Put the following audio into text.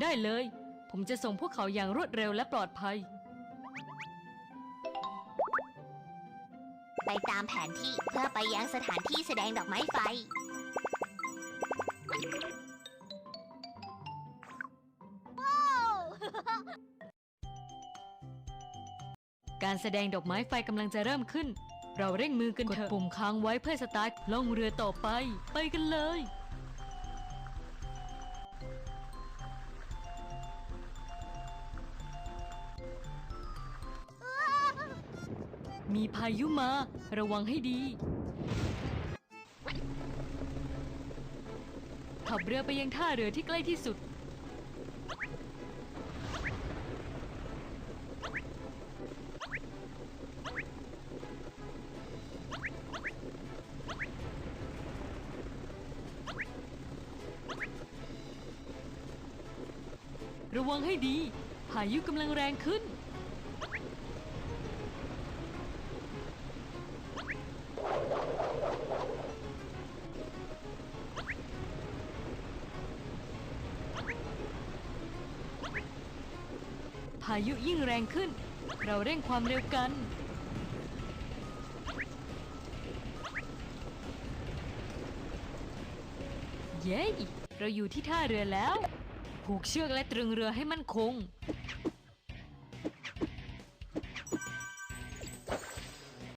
ได้เลย ผมจะส่งพวกเขาอย่างรวดเร็วและปลอดภัย ไปตามแผนที่เพื่อไปยังสถานที่แสดงดอกไม้ไฟ การแสดงดอกไม้ไฟกำลังจะเริ่มขึ้น เราเร่งมือกันเถอะกดปุ่มค้างไว้เพื่อสตาร์ทล่องเรือต่อไป ไปกันเลย มีพายุมา ระวังให้ดี ขับเรือไปยังท่าเรือที่ใกล้ที่สุด ระวังให้ดี พายุกำลังแรงขึ้น พายุยิ่งแรงขึ้น เราเร่งความเร็วกัน เย้ เราอยู่ที่ท่าเรือแล้ว ผูกเชือกและตรึงเรือให้มั่นคง